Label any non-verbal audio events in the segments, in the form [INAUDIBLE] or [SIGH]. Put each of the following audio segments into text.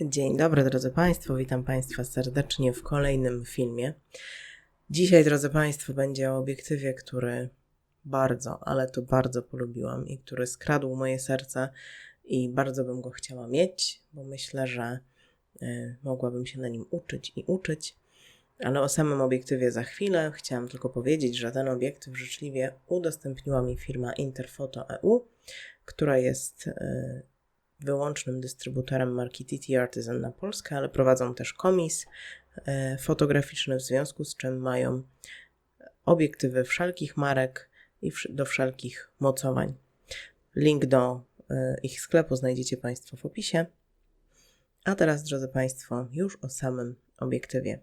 Dzień dobry, drodzy Państwo. Witam Państwa serdecznie w kolejnym filmie. Dzisiaj, drodzy Państwo, będzie o obiektywie, który bardzo, ale to bardzo polubiłam i który skradł moje serce i bardzo bym go chciała mieć, bo myślę, że y, mogłabym się na nim uczyć i uczyć. Ale o samym obiektywie za chwilę. Chciałam tylko powiedzieć, że ten obiektyw życzliwie udostępniła mi firma Interfoto EU, która jest y, wyłącznym dystrybutorem marki TT Artisan na Polskę, ale prowadzą też komis e, fotograficzny, w związku z czym mają obiektywy wszelkich marek i do wszelkich mocowań. Link do e, ich sklepu znajdziecie Państwo w opisie. A teraz, drodzy Państwo, już o samym obiektywie.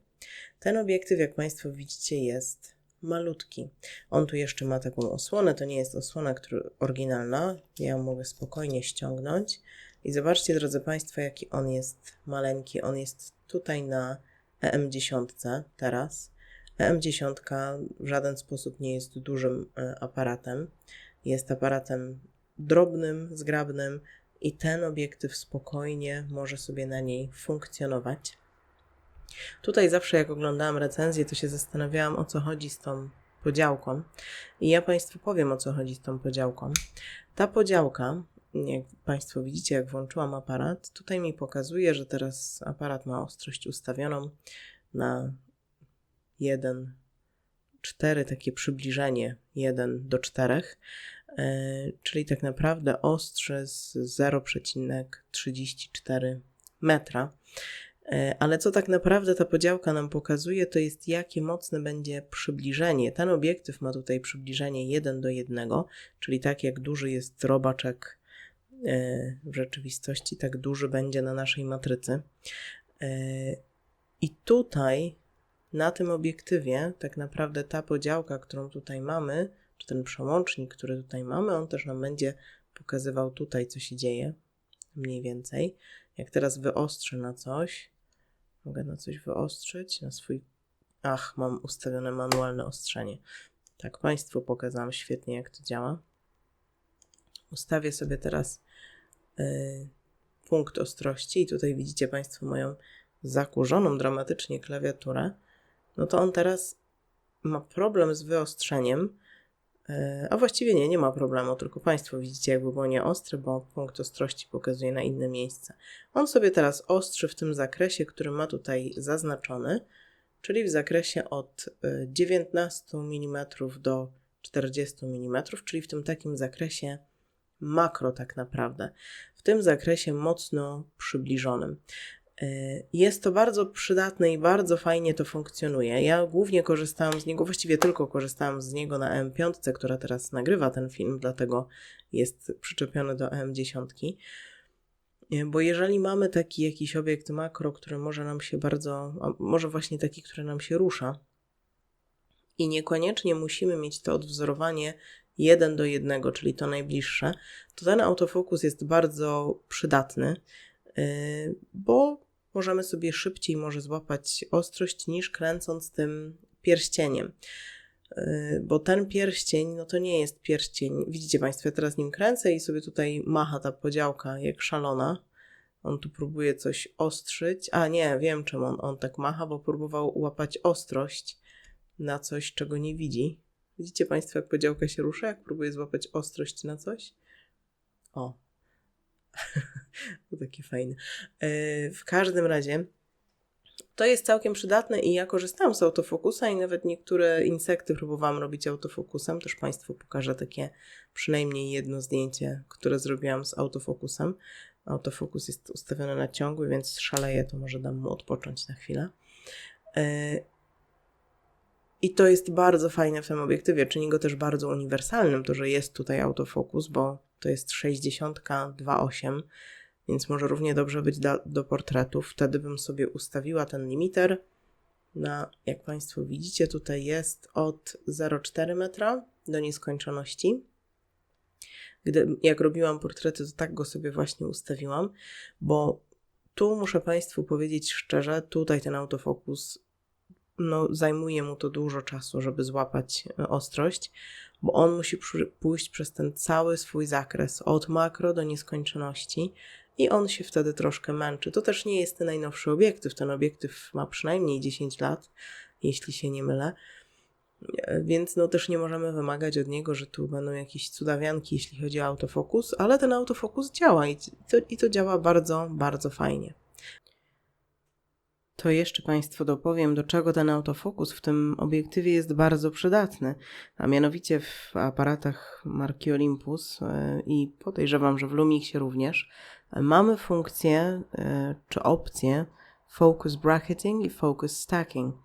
Ten obiektyw, jak Państwo widzicie, jest malutki. On tu jeszcze ma taką osłonę, to nie jest osłona który, oryginalna, ja ją mogę spokojnie ściągnąć. I zobaczcie, drodzy Państwo, jaki on jest maleńki. On jest tutaj na EM10 teraz. EM10 w żaden sposób nie jest dużym e, aparatem. Jest aparatem drobnym, zgrabnym i ten obiektyw spokojnie może sobie na niej funkcjonować. Tutaj zawsze jak oglądałam recenzję, to się zastanawiałam o co chodzi z tą podziałką. I ja Państwu powiem o co chodzi z tą podziałką. Ta podziałka jak Państwo widzicie, jak włączyłam aparat, tutaj mi pokazuje, że teraz aparat ma ostrość ustawioną na 1, 4, takie przybliżenie 1 do 4, e, czyli tak naprawdę ostrze z 0,34 metra. E, ale co tak naprawdę ta podziałka nam pokazuje, to jest jakie mocne będzie przybliżenie. Ten obiektyw ma tutaj przybliżenie 1 do 1, czyli tak jak duży jest robaczek E, w rzeczywistości tak duży będzie na naszej matrycy. E, I tutaj na tym obiektywie tak naprawdę ta podziałka, którą tutaj mamy, czy ten przełącznik, który tutaj mamy, on też nam będzie pokazywał tutaj, co się dzieje, mniej więcej. Jak teraz wyostrzę na coś, mogę na coś wyostrzyć, na swój. Ach, mam ustawione manualne ostrzenie. Tak, Państwu pokazałam świetnie, jak to działa. Ustawię sobie teraz Y, punkt ostrości i tutaj widzicie Państwo moją zakurzoną dramatycznie klawiaturę, no to on teraz ma problem z wyostrzeniem, a właściwie nie, nie ma problemu, tylko Państwo widzicie jakby było nieostre, bo punkt ostrości pokazuje na inne miejsce. On sobie teraz ostrzy w tym zakresie, który ma tutaj zaznaczony, czyli w zakresie od 19 y, mm do 40 mm, czyli w tym takim zakresie makro tak naprawdę, w tym zakresie mocno przybliżonym. E, jest to bardzo przydatne i bardzo fajnie to funkcjonuje. Ja głównie korzystałam z niego, właściwie tylko korzystałam z niego na M5, która teraz nagrywa ten film, dlatego jest przyczepiony do M10. E, bo jeżeli mamy taki jakiś obiekt makro, który może nam się bardzo, może właśnie taki, który nam się rusza, i niekoniecznie musimy mieć to odwzorowanie 1 do 1, czyli to najbliższe, to ten autofokus jest bardzo przydatny, bo możemy sobie szybciej może złapać ostrość niż kręcąc tym pierścieniem. Y, bo ten pierścień, no to nie jest pierścień. Widzicie Państwo, ja teraz nim kręcę i sobie tutaj macha ta podziałka jak szalona. On tu próbuje coś ostrzyć. A nie, wiem czemu on, on tak macha, bo próbował łapać ostrość na coś, czego nie widzi. Widzicie Państwo, jak podziałka się rusza, jak próbuje złapać ostrość na coś? O. [LAUGHS] to takie fajne. Yy, w każdym razie to jest całkiem przydatne i ja korzystałam z autofokusa i nawet niektóre insekty próbowałam robić autofokusem. Też Państwu pokażę takie przynajmniej jedno zdjęcie, które zrobiłam z autofokusem. Autofokus jest ustawiony na ciągły, więc szaleję, to może dam mu odpocząć na chwilę. Yy, i to jest bardzo fajne w tym obiektywie. Czyni go też bardzo uniwersalnym, to że jest tutaj autofokus, bo to jest 60-2.8, więc może równie dobrze być do, do portretów. Wtedy bym sobie ustawiła ten limiter na, jak Państwo widzicie, tutaj jest od 0,4 metra do nieskończoności. Gdy, jak robiłam portrety, to tak go sobie właśnie ustawiłam, bo tu muszę Państwu powiedzieć szczerze, tutaj ten autofokus no, zajmuje mu to dużo czasu, żeby złapać e, ostrość, bo on musi pójść przez ten cały swój zakres, od makro do nieskończoności i on się wtedy troszkę męczy. To też nie jest ten najnowszy obiektyw. Ten obiektyw ma przynajmniej 10 lat, jeśli się nie mylę. Więc no też nie możemy wymagać od niego, że tu będą jakieś cudawianki, jeśli chodzi o autofokus, ale ten autofokus działa i to, i to działa bardzo, bardzo fajnie. To jeszcze Państwu dopowiem, do czego ten autofokus w tym obiektywie jest bardzo przydatny, a mianowicie w aparatach marki Olympus e, i podejrzewam, że w Lumixie również, mamy funkcję e, czy opcję focus bracketing i focus stacking.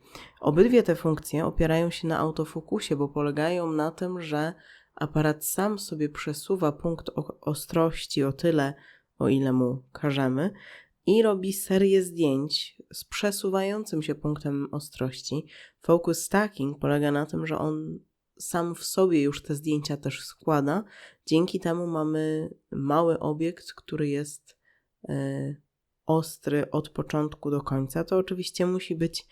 Obydwie te funkcje opierają się na autofokusie, bo polegają na tym, że aparat sam sobie przesuwa punkt ostrości o tyle, o ile mu każemy, i robi serię zdjęć z przesuwającym się punktem ostrości. Focus stacking polega na tym, że on sam w sobie już te zdjęcia też składa. Dzięki temu mamy mały obiekt, który jest y, ostry od początku do końca. To oczywiście musi być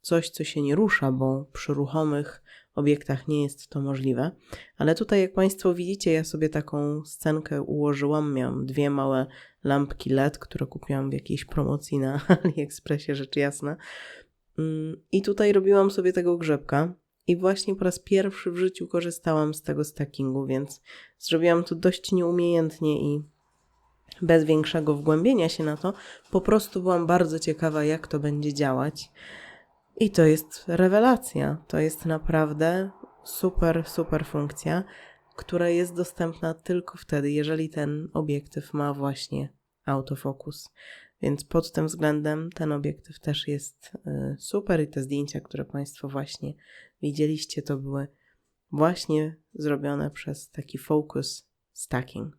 coś, co się nie rusza, bo przy ruchomych obiektach nie jest to możliwe. Ale tutaj, jak Państwo widzicie, ja sobie taką scenkę ułożyłam. Miałam dwie małe lampki LED, które kupiłam w jakiejś promocji na [LAUGHS] AliExpressie, rzecz jasna. Mm, I tutaj robiłam sobie tego grzebka. I właśnie po raz pierwszy w życiu korzystałam z tego stackingu, więc zrobiłam to dość nieumiejętnie i bez większego wgłębienia się na to. Po prostu byłam bardzo ciekawa, jak to będzie działać. I to jest rewelacja. To jest naprawdę super, super funkcja, która jest dostępna tylko wtedy, jeżeli ten obiektyw ma właśnie autofokus. Więc pod tym względem ten obiektyw też jest y, super i te zdjęcia, które Państwo właśnie widzieliście, to były właśnie zrobione przez taki focus stacking.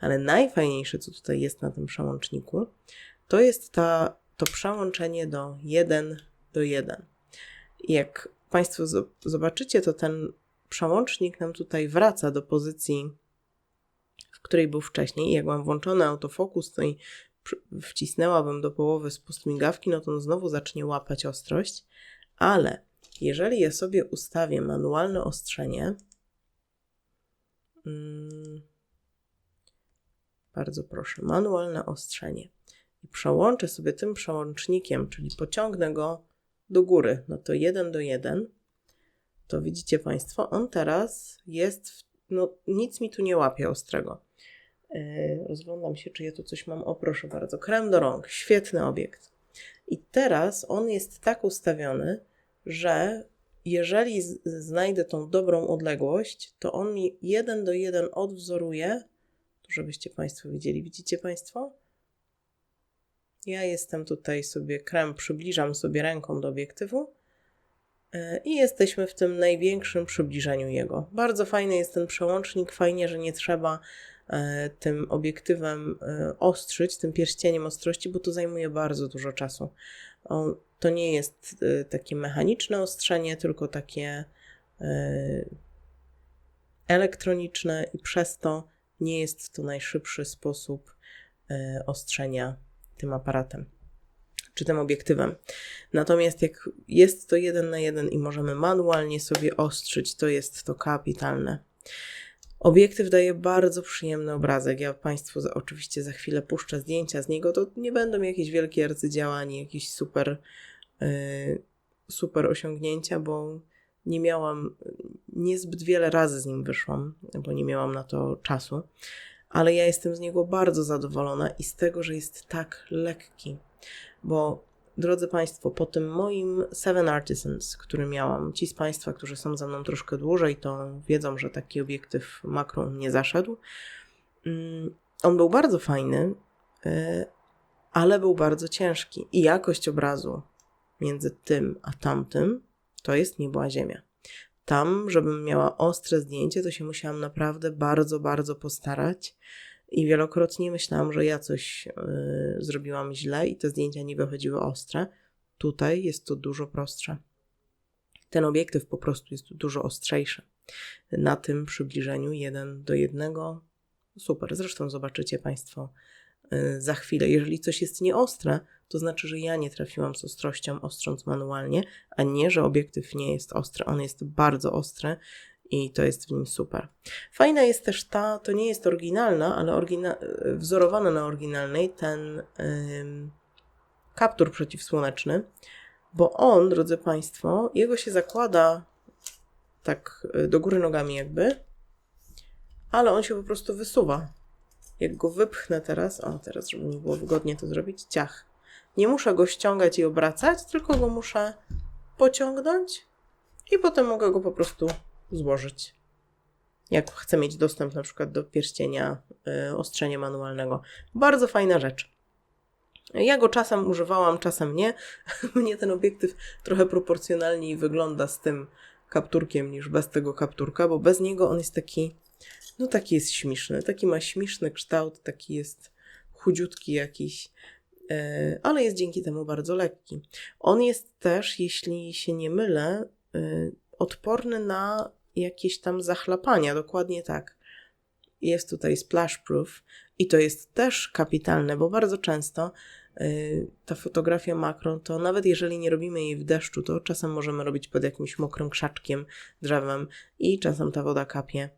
Ale najfajniejsze, co tutaj jest na tym przełączniku, to jest ta, to przełączenie do 1 do 1. I jak Państwo zobaczycie, to ten przełącznik nam tutaj wraca do pozycji, w której był wcześniej. Jak mam włączony autofokus, to i wcisnęłabym do połowy spust migawki, no to on znowu zacznie łapać ostrość. Ale jeżeli ja sobie ustawię manualne ostrzenie, hmm, bardzo proszę, manualne ostrzenie i przełączę sobie tym przełącznikiem, czyli pociągnę go do góry, no to 1 do 1, to widzicie Państwo, on teraz jest, w, no nic mi tu nie łapie ostrego. Yy, rozglądam się, czy ja tu coś mam. O, proszę bardzo, krem do rąk, świetny obiekt. I teraz on jest tak ustawiony, że jeżeli znajdę tą dobrą odległość, to on mi 1 do 1 odwzoruje, żebyście Państwo widzieli. Widzicie Państwo? Ja jestem tutaj sobie krem, przybliżam sobie ręką do obiektywu e, i jesteśmy w tym największym przybliżeniu jego. Bardzo fajny jest ten przełącznik, fajnie, że nie trzeba e, tym obiektywem e, ostrzyć, tym pierścieniem ostrości, bo to zajmuje bardzo dużo czasu. To nie jest takie mechaniczne ostrzenie, tylko takie elektroniczne i przez to nie jest to najszybszy sposób ostrzenia tym aparatem czy tym obiektywem. Natomiast jak jest to jeden na jeden i możemy manualnie sobie ostrzyć, to jest to kapitalne. Obiektyw daje bardzo przyjemny obrazek. Ja Państwu za, oczywiście za chwilę puszczę zdjęcia z niego. To nie będą jakieś wielkie arcydzieła, ani jakieś super, yy, super osiągnięcia, bo nie miałam, niezbyt wiele razy z nim wyszłam, bo nie miałam na to czasu ale ja jestem z niego bardzo zadowolona i z tego, że jest tak lekki. Bo, drodzy Państwo, po tym moim Seven Artisans, który miałam, ci z Państwa, którzy są ze mną troszkę dłużej, to wiedzą, że taki obiektyw makro nie zaszedł. Mm, on był bardzo fajny, y, ale był bardzo ciężki i jakość obrazu między tym a tamtym to jest niebła ziemia. Tam, żebym miała ostre zdjęcie, to się musiałam naprawdę bardzo, bardzo postarać. I wielokrotnie myślałam, że ja coś yy, zrobiłam źle i te zdjęcia nie wychodziły ostre. Tutaj jest to dużo prostsze. Ten obiektyw po prostu jest dużo ostrzejszy. Na tym przybliżeniu 1 do 1 super. Zresztą zobaczycie Państwo yy, za chwilę. Jeżeli coś jest nieostre, to znaczy, że ja nie trafiłam z ostrością, ostrząc manualnie, a nie, że obiektyw nie jest ostry. On jest bardzo ostry i to jest w nim super. Fajna jest też ta, to nie jest oryginalna, ale wzorowana na oryginalnej, ten ym, kaptur przeciwsłoneczny, bo on, drodzy Państwo, jego się zakłada tak y, do góry nogami jakby, ale on się po prostu wysuwa. Jak go wypchnę teraz, o teraz, żeby mi było wygodnie to zrobić, ciach. Nie muszę go ściągać i obracać, tylko go muszę pociągnąć i potem mogę go po prostu złożyć. Jak chcę mieć dostęp na przykład do pierścienia y, ostrzenia manualnego. Bardzo fajna rzecz. Ja go czasem używałam, czasem nie. [LAUGHS] Mnie ten obiektyw trochę proporcjonalniej wygląda z tym kapturkiem niż bez tego kapturka, bo bez niego on jest taki, no taki jest śmieszny. Taki ma śmieszny kształt, taki jest chudziutki jakiś, ale jest dzięki temu bardzo lekki. On jest też, jeśli się nie mylę, e, odporny na jakieś tam zachlapania, dokładnie tak. Jest tutaj splash proof i to jest też kapitalne, bo bardzo często y, ta fotografia makro, to nawet jeżeli nie robimy jej w deszczu, to czasem możemy robić pod jakimś mokrym krzaczkiem, drzewem i czasem ta woda kapie.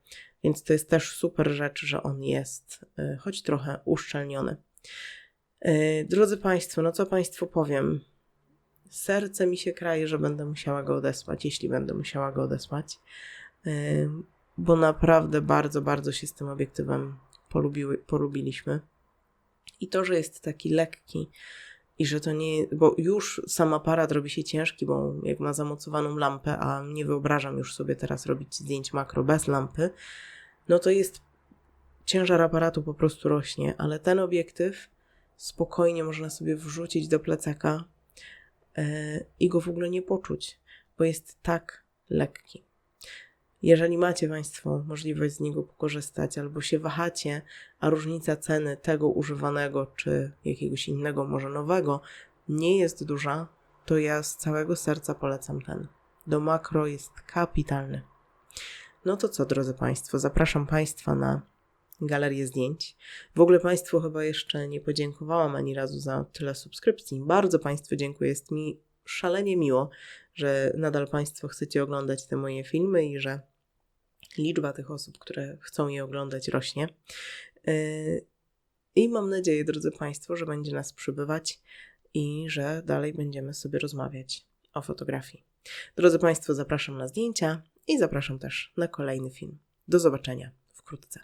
Więc to jest też super rzecz, że on jest, choć trochę uszczelniony. Y, Drodzy Państwo, no co Państwu powiem? Serce mi się kraje, że będę musiała go odesłać, jeśli będę musiała go odesłać, y, bo naprawdę bardzo, bardzo się z tym obiektywem polubiły, polubiliśmy. I to, że jest taki lekki i że to nie, bo już sam aparat robi się ciężki, bo jak ma zamocowaną lampę, a nie wyobrażam już sobie teraz robić zdjęć makro bez lampy, no to jest ciężar aparatu po prostu rośnie, ale ten obiektyw spokojnie można sobie wrzucić do plecaka e, i go w ogóle nie poczuć, bo jest tak lekki. Jeżeli macie Państwo możliwość z niego korzystać, albo się wahacie, a różnica ceny tego używanego czy jakiegoś innego, może nowego, nie jest duża, to ja z całego serca polecam ten. Do makro jest kapitalny. No to co, drodzy Państwo, zapraszam Państwa na galerię zdjęć. W ogóle Państwu chyba jeszcze nie podziękowałam ani razu za tyle subskrypcji. Bardzo Państwu dziękuję. Jest mi szalenie miło, że nadal Państwo chcecie oglądać te moje filmy i że liczba tych osób, które chcą je oglądać, rośnie. Yy, I mam nadzieję, drodzy Państwo, że będzie nas przybywać i że dalej będziemy sobie rozmawiać o fotografii. Drodzy Państwo, zapraszam na zdjęcia i zapraszam też na kolejny film. Do zobaczenia wkrótce.